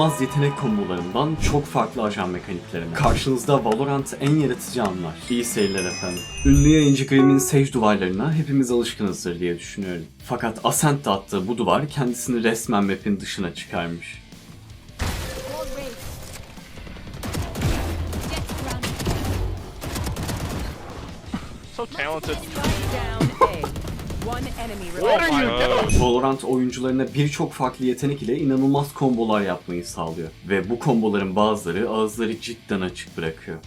inanılmaz yetenek kombolarından çok farklı ajan mekaniklerine. Karşınızda Valorant en yaratıcı anlar. İyi seyirler efendim. Ünlü yayıncı Grimm'in Sage duvarlarına hepimiz alışkınızdır diye düşünüyorum. Fakat Ascent de attığı bu duvar kendisini resmen map'in dışına çıkarmış. So talented. Valorant oyuncularına birçok farklı yetenek ile inanılmaz kombolar yapmayı sağlıyor. Ve bu komboların bazıları ağızları cidden açık bırakıyor.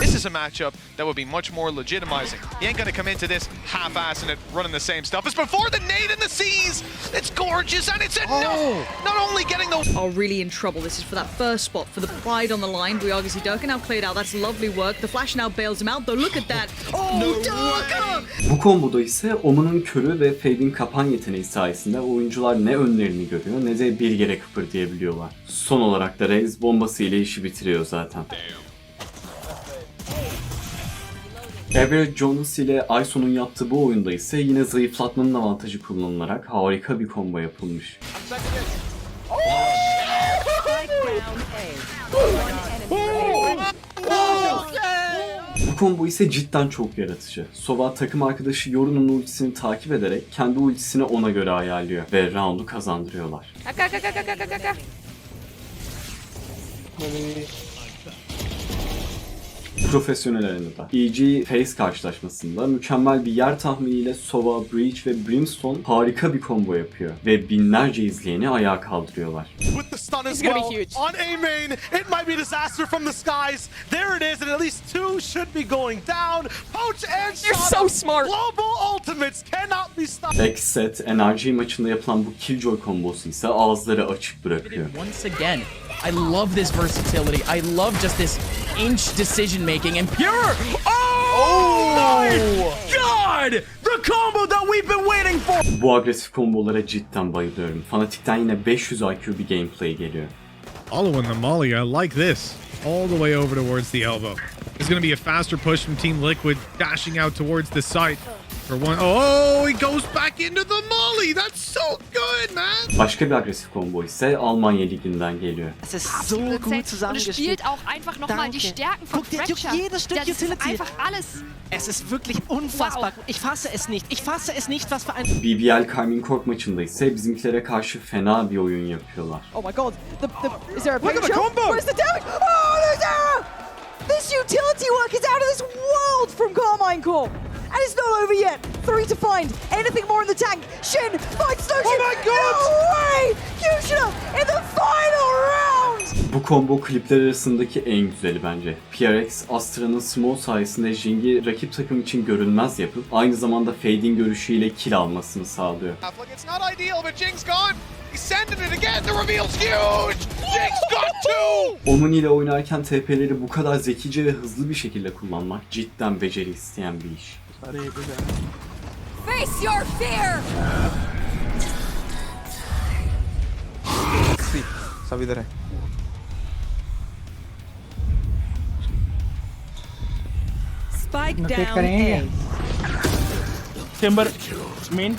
This is a matchup that would be much more legitimizing. He ain't gonna come into this half-assing it, running the same stuff as before. The nade in the seas. It's gorgeous and it's enough. Not only getting the are really in trouble. This is for that first spot, for the pride on the line. Briagasi Durka now cleared out. That's lovely work. The flash now bails him out, though. Look at that. Oh, Durka! Bu komboda ise Omen'ın körü ve Fade'in kapan yeteneği sayesinde oyuncular ne önlerini görüyor ne de bir yere kıpırdayabiliyorlar. Son olarak da Raze bombası ile işi bitiriyor zaten. Everett Jonas ile Ayson'un yaptığı bu oyunda ise yine zayıflatmanın avantajı kullanılarak harika bir combo yapılmış. Bu combo ise cidden çok yaratıcı. Sova takım arkadaşı Yoru'nun ultisini takip ederek kendi ultisini ona göre ayarlıyor ve roundu kazandırıyorlar. Profesyonel arenada. EG Face karşılaşmasında mükemmel bir yer tahminiyle Sova, Breach ve Brimstone harika bir combo yapıyor ve binlerce izleyeni ayağa kaldırıyorlar. with the stun as well. On A main, it might be disaster from the skies. There it is, and at least two should be going down. Poach and You're so smart. Global ultimates cannot be stopped. Backset, NRG maçında yapılan bu Killjoy kombosu ise ağızları açık bırakıyor. once again. I love this versatility. I love just this inch decision making and pure. Oh, my God! The combo that we've been waiting for. Bu agresif kombolara cidden bayılıyorum. Fanatik'ten yine 500 IQ bir gameplay geliyor. Olo and the Molly, I like this. All the way over towards the elbow. There's going to be a faster push from Team Liquid, dashing out towards the site for one. Oh, he goes back into the Molly. That's so good, man. Başka bir agresif combo ise Almanya Ligi'nden geliyor. Es ist so gut zusammengespielt. spielt auch einfach nochmal die. Stärken von Guck dir Fracture. jedes Stück das Utility. einfach alles. Es ist wirklich unfassbar. Wow. Ich fasse es nicht. Ich fasse es nicht, was für ein... BBL Carmine Corp maçında ise bizimkilere karşı fena bir oyun yapıyorlar. Oh my god, the, the, is there a Look at the combo! Where's the damage? Oh, there's Ara! This utility work is out of this world from Carmine Corp. And it's not over yet. Three to find. Anything more in the tank. Shin fights. Oh my God! No way! Kushina in the final round! Bu combo klipler arasındaki en güzeli bence. PRX, Astra'nın small sayesinde Jing'i rakip takım için görünmez yapıp aynı zamanda Fade'in görüşüyle kill almasını sağlıyor. Omen ile oynarken TP'leri bu kadar zekice ve hızlı bir şekilde kullanmak cidden beceri isteyen bir iş. Face your fear! Spike down A. Timber, main.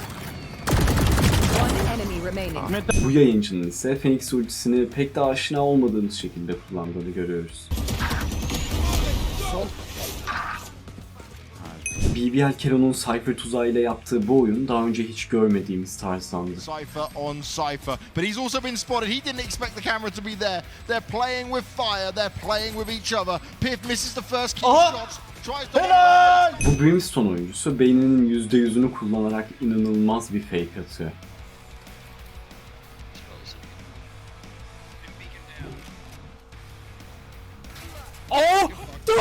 One enemy remaining. Bu yayıncının ise Phoenix ultisini pek de aşina olmadığımız şekilde kullandığını görüyoruz. BBL Kero'nun Cypher tuzağıyla yaptığı bu oyun daha önce hiç görmediğimiz tarzdandı. Cypher on Cypher, but he's also been spotted. He didn't expect the camera to be there. They're playing with fire. They're playing with each other. Piff misses the first key shots. Bu Brimstone oyuncusu beyninin %100'ünü kullanarak inanılmaz bir fake atıyor.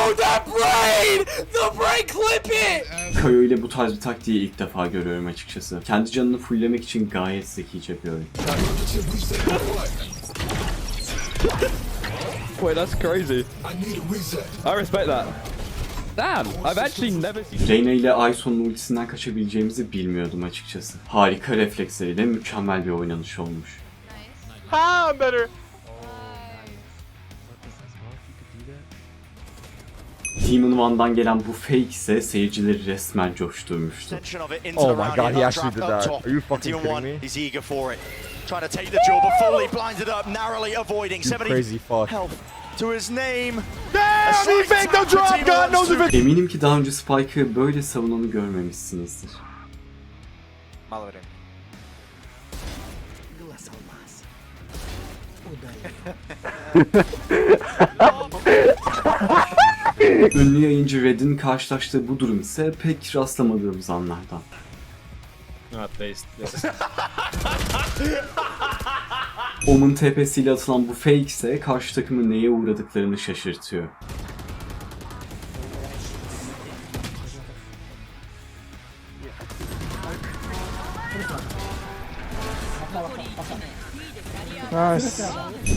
Through the brain! The brain clip it! Kayo ile bu tarz bir taktiği ilk defa görüyorum açıkçası. Kendi canını fulllemek için gayet zekice bir oyun. Wait, that's crazy. I respect that. Damn, I've actually never seen. Reyna ile Ayson'un ultisinden kaçabileceğimizi bilmiyordum açıkçası. Harika refleksleriyle mükemmel bir oynanış olmuş. Ah, I'm better. Demon One'dan gelen bu fake ise seyircileri resmen coşturmuştu. Oh my god, he actually did that. Are you fucking kidding me? He's eager for it. Trying to take the jewel, but fully blinded up, narrowly avoiding. You 70 crazy fuck. health to his name. Damn, he faked the drop. God knows if it. Eminim ki daha önce Spike'ı böyle savunanı görmemişsinizdir. Ünlü yayıncı Red'in karşılaştığı bu durum ise pek rastlamadığımız anlardan. Omun tepesiyle atılan bu fake ise karşı takımın neye uğradıklarını şaşırtıyor.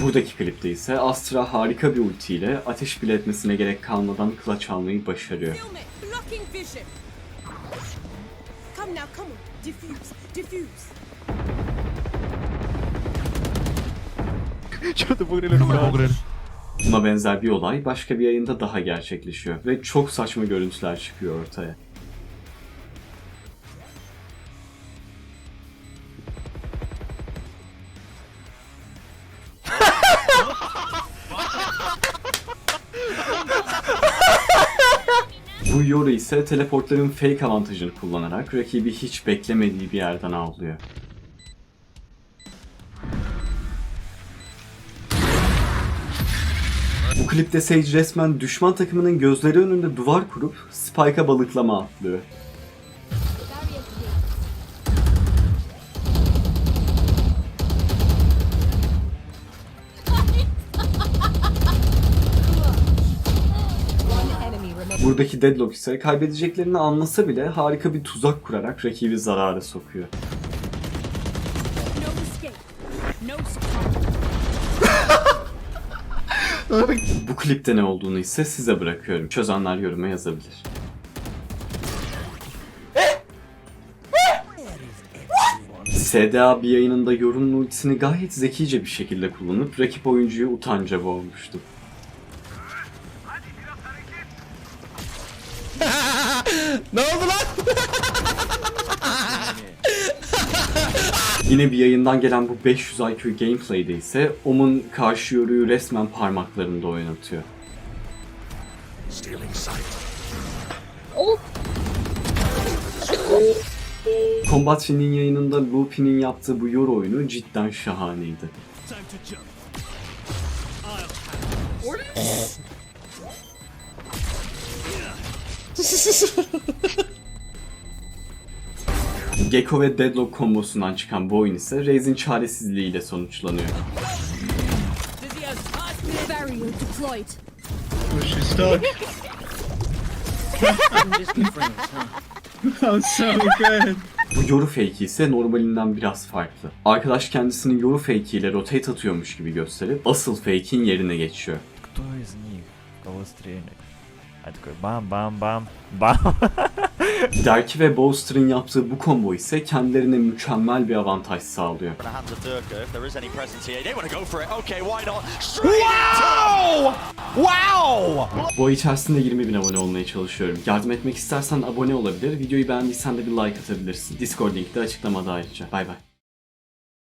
Buradaki klipte ise Astra harika bir ultiyle ateş bile etmesine gerek kalmadan clutch almayı başarıyor. Buna benzer bir olay başka bir yayında daha gerçekleşiyor ve çok saçma görüntüler çıkıyor ortaya. Bu Yoru ise teleportların fake avantajını kullanarak rakibi hiç beklemediği bir yerden avlıyor. Bu klipte Sage resmen düşman takımının gözleri önünde duvar kurup Spike'a balıklama atlıyor. Buradaki Deadlock ise kaybedeceklerini anlasa bile harika bir tuzak kurarak rakibi zarara sokuyor. Bu klipte ne olduğunu ise size bırakıyorum. Çözenler yoruma yazabilir. SDA bir yayınında Yorun'un ultisini gayet zekice bir şekilde kullanıp rakip oyuncuyu utanca boğmuştu. Ne oldu lan? Yine bir yayından gelen bu 500 IQ gameplay'de ise Om'un karşı yoruyu resmen parmaklarında oynatıyor. Combat Fin'in yayınında Luffy'nin yaptığı bu yoru oyunu cidden şahaneydi. Gecko ve Deadlock kombosundan çıkan bu oyun ise Raze'in çaresizliğiyle sonuçlanıyor. Barrier deployed. Bu yoru fake'i ise normalinden biraz farklı. Arkadaş kendisini yoru fake ile rotate atıyormuş gibi gösterip asıl fake'in yerine geçiyor. Кто из них в Hadi koy. Bam bam bam. Bam. Derki ve Bowster'ın yaptığı bu combo ise kendilerine mükemmel bir avantaj sağlıyor. Wow! Wow! Bu ay içerisinde 20 bin abone olmaya çalışıyorum. Yardım etmek istersen abone olabilir, videoyu beğendiysen de bir like atabilirsin. Discord linki de açıklamada ayrıca. Bay bay.